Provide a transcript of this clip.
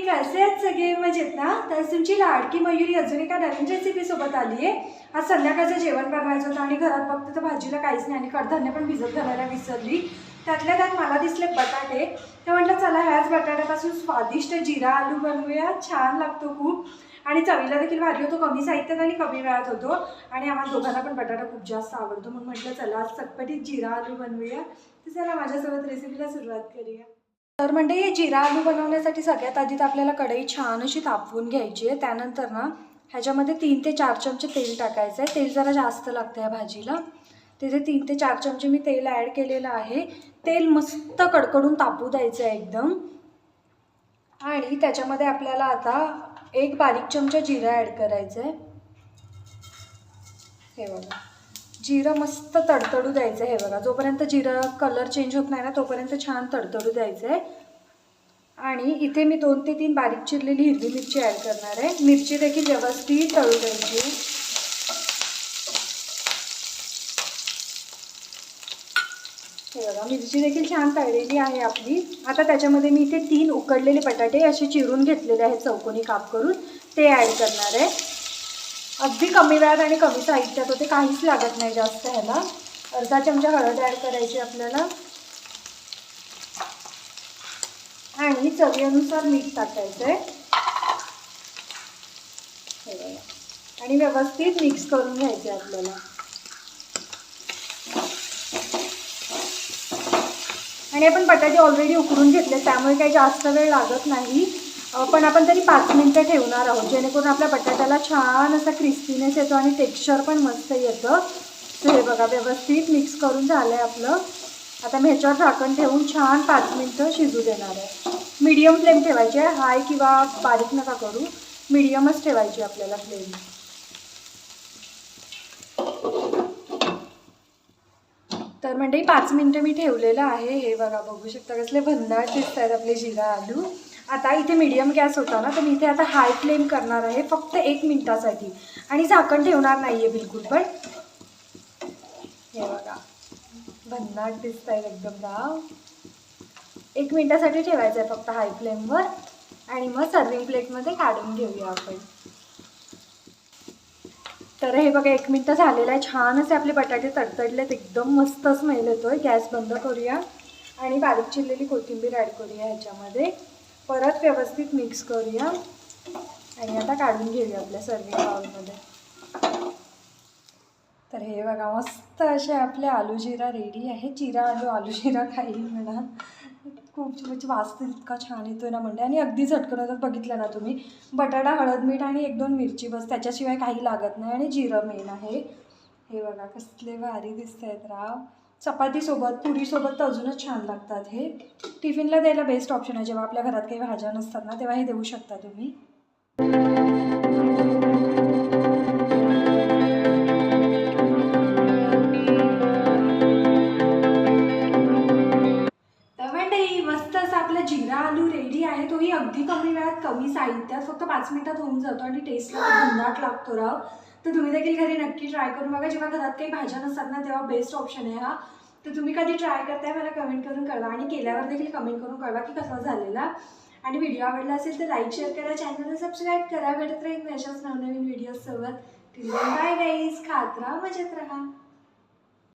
कसे आहेत सगळे? मजेत ना? तर तुमची लाडकी मयुरी अजून एका नवीन रेसिपी सोबत आली आहे. आज संध्याकाळचं जेवण बनवायचं होतं आणि घरात फक्त तर भाजीला काहीच नाही आणि कडधान्य पण भिजत घालायला विसरली. त्यातल्या त्यात मला दिसले बटाटे. तर म्हटलं चला ह्याच बटाट्यापासून स्वादिष्ट जिरा आलू बनवूया. छान लागतो खूप. आणि चवीला देखील भारी होतो. कमी साहित्यात आणि कमी वेळात होतो. आणि आम्हाला दोघांना पण बटाटा खूप जास्त आवडतो. म्हणून म्हटलं चला आज चटपटीत जिरा आलू बनवूया. तर चला माझ्यासोबत रेसिपीला सुरुवात करूया. तर म्हणजे हे जिरा आलू बनवण्यासाठी सगळ्यात आधी तर आपल्याला कढई छान अशी तापवून घ्यायची आहे. त्यानंतर ना ह्याच्यामध्ये तीन ते चार चमचे तेल टाकायचं आहे. तेल जरा जास्त लागतं या भाजीला. तिथे तीन ते चार चमचे मी तेल ॲड केलेलं आहे. तेल मस्त कडकडून तापू द्यायचं आहे एकदम. आणि त्याच्यामध्ये आपल्याला आता एक बारीक चमचा जिरा ॲड करायचा आहे. हे बघा. जिरं मस्त तडतडू द्यायचं आहे हे बघा. जोपर्यंत जिरं कलर चेंज होत नाही ना तोपर्यंत छान तडतडू द्यायचं आहे. आणि इथे मी दोन ते तीन बारीक चिरलेली हिरवी मिरची ॲड करणार आहे. मिरची देखील व्यवस्थित तळू द्यायची हे बघा मिरची देखील छान तळलेली आहे आपली. आता त्याच्यामध्ये मी इथे तीन उकडलेले बटाटे असे चिरून घेतलेले आहेत चौकोनी काप करून. ते ॲड करणार आहे. अगदी कमी वेळात आणि कमी साहित्यात होते. काहीच लागत नाही जास्त ह्याला. अर्धा चमचा हळद ॲड करायची आपल्याला. आणि चवीनुसार मीठ टाकायचं आहे आणि व्यवस्थित मिक्स करून घ्यायचे आपल्याला. आणि आपण बटाटे ऑलरेडी उकडून घेतले त्यामुळे काही जास्त वेळ लागत नाही. पण आपण तरी पाच मिनटं ठेवणार आहोत जेणेकरून आपल्या बटाट्याला छान असा क्रिस्पीनेस येतो आणि टेक्स्चर पण मस्त येतं. तर हे बघा व्यवस्थित मिक्स करून झालं आहे आपलं. आता मी ह्याच्यावर झाकण ठेवून छान पाच मिनटं शिजू देणार आहे. मीडियम फ्लेम ठेवायची आहे हाय किंवा बारीक नका करू. मीडियमच ठेवायची आपल्याला फ्लेम तर म्हणजे पाच मिनटं मी ठेवलेलं आहे. हे बघा बघू शकता कसले भन्नाट दिसत आहेत आपले जिरा आलू. आता इथे मीडियम गॅस होता ना तर मी इथे आता हाय फ्लेम करणार आहे फक्त एक मिनटासाठी. आणि झाकण ठेवणार नाही आहे बिलकुल पण. हे बघा. भन्नाट दिसत आहे एकदम राव. एक मिनटासाठी ठेवायचं आहे फक्त हाय फ्लेमवर आणि मग सर्विंग प्लेटमध्ये काढून घेऊया आपण. तर हे बघा एक मिनटं झालेलं आहे. छान असे आपले बटाटे तडतडलेत. एकदम मस्त स्मेल आहे गॅस बंद करूया. आणि बारीक चिरलेली कोथिंबीर ॲड करूया ह्याच्यामध्ये. परत व्यवस्थित मिक्स करूया. आणि आता काढून घेऊया आपल्या सर्विंग बाउलमध्ये तर हे बघा मस्त असे आपले आलू जिरा रेडी आहे. जिरा आलू आलू जिरा खाईल म्हणा. खूप म्हणजे वास इतका छान येतो ना म्हणजे आणि अगदी झटकन होतात बघितलं ना तुम्ही बटाटा हळद मीठ आणि एक दोन मिरची बस त्याच्याशिवाय काही लागत नाही. आणि जिरं मेन आहे. हे बघा कसले भारी दिसत आहेत राव. चपातीसोबत पुरीसोबत तर अजूनच छान लागतात हे. टिफिनला द्यायला बेस्ट ऑप्शन आहे. जेव्हा आपल्या घरात काही भाज्या नसतात ना तेव्हा हे देऊ शकता तुम्ही. मस्त असं आपला जिरा आलू रेडी आहे. तोही अगदी कमी वेळात कमी साहित्यात. फक्त पाच मिनिटात होऊन जातो आणि टेस्टला खूप लागतो राव तर तुम्ही देखील घरी नक्की ट्राय करून बघा. जेव्हा घरात काही भाज्या नसतात ना तेव्हा बेस्ट ऑप्शन आहे हा. तर तुम्ही कधी ट्राय करताय मला कमेंट करून कळवा आणि केल्यावर देखील कमेंट करून कळवा की कसा झालेला. आणि व्हिडिओ आवडला असेल तर लाईक शेअर करा चॅनलला सबस्क्राईब करा. भेटत राहील मी अशाच नवनवीन व्हिडिओसोबत बाय गाईज खात राहा मजेत राहा.